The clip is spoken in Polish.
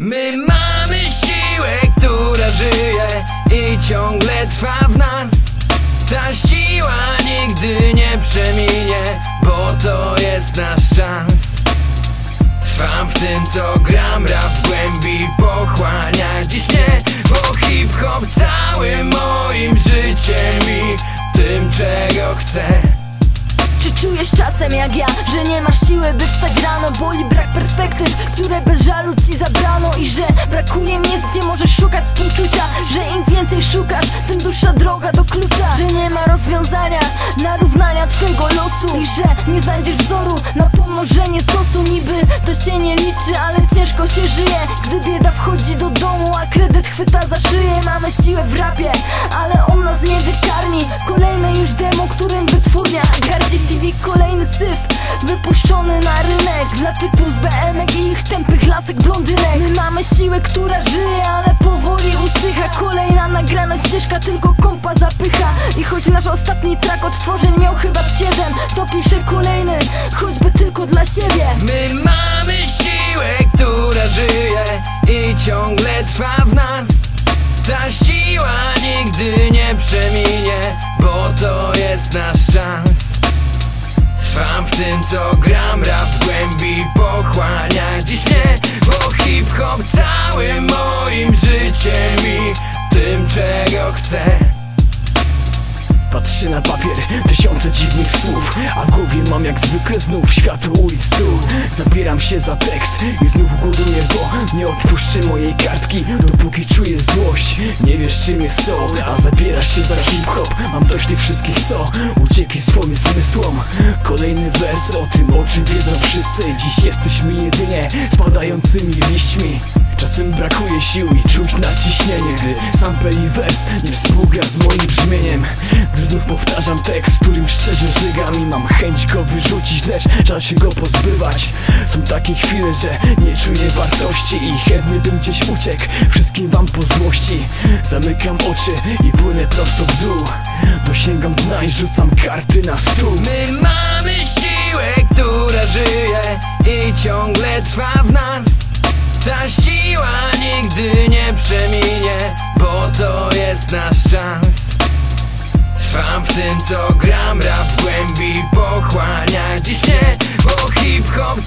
My mamy siłę, która żyje i ciągle trwa w nas. Ta siła nigdy nie przeminie, bo to jest nasz czas. Trwam w tym co gram, rap głębi pochłania. Dziś mnie czujesz czasem jak ja, że nie masz siły by wstać rano. Boli brak perspektyw, które bez żalu ci zabrano. I że brakuje miejsc, gdzie możesz szukać współczucia. Że im więcej szukasz, tym dłuższa droga do klucza. Że nie ma rozwiązania na równania twojego losu. I że nie znajdziesz wzoru na pomorzenie sosu Niby to się nie liczy, ale ciężko się żyje. Gdy bieda wchodzi do domu, a kredyt chwyta za szyję. Mamy siłę w rapie, ale on nas nie wykarmi. Kolejne wypuszczony na rynek Dla typów z BMek i ich tępych lasek blondynek My mamy siłę, która żyje, ale powoli usycha Kolejna nagrana ścieżka, tylko kompa zapycha I choć nasz ostatni track odtworzeń miał chyba siedem To piszę kolejny, choćby tylko dla siebie My czego chcę. Patrzę na papier, tysiące dziwnych słów A w głowie mam jak zwykle znów światło ulic stu Zabieram się za tekst i znów głoduję, bo Nie odpuszczę mojej kartki, dopóki czuję złość. Nie wiesz czym jest to, a zabierasz się za hip-hop. Mam dość tych wszystkich, co uciekli swoim zmysłom. Kolejny wers o tym, o czym wiedzą wszyscy. Dziś jesteśmy jedynie spadającymi liśćmi Czasem brakuje sił i czuć naciśnienie Gdy sample i wers nie współgra z moim brzmieniem. Gdy znów powtarzam tekst, którym szczerze żygam I mam chęć go wyrzucić, lecz czas się go pozbywać. Są takie chwile, że nie czuję wartości I chętnie bym gdzieś uciekł, wszystkim wam po złości. Zamykam oczy i płynę prosto w dół. Dosięgam dna i rzucam karty na stół. My mamy siłę, która żyje i ciągle trwa w nas. Ta siła nigdy nie przeminie, bo to jest nasz czas. Trwam w tym co gram, rap głębi pochłania. Dziś mnie Bo hip-hop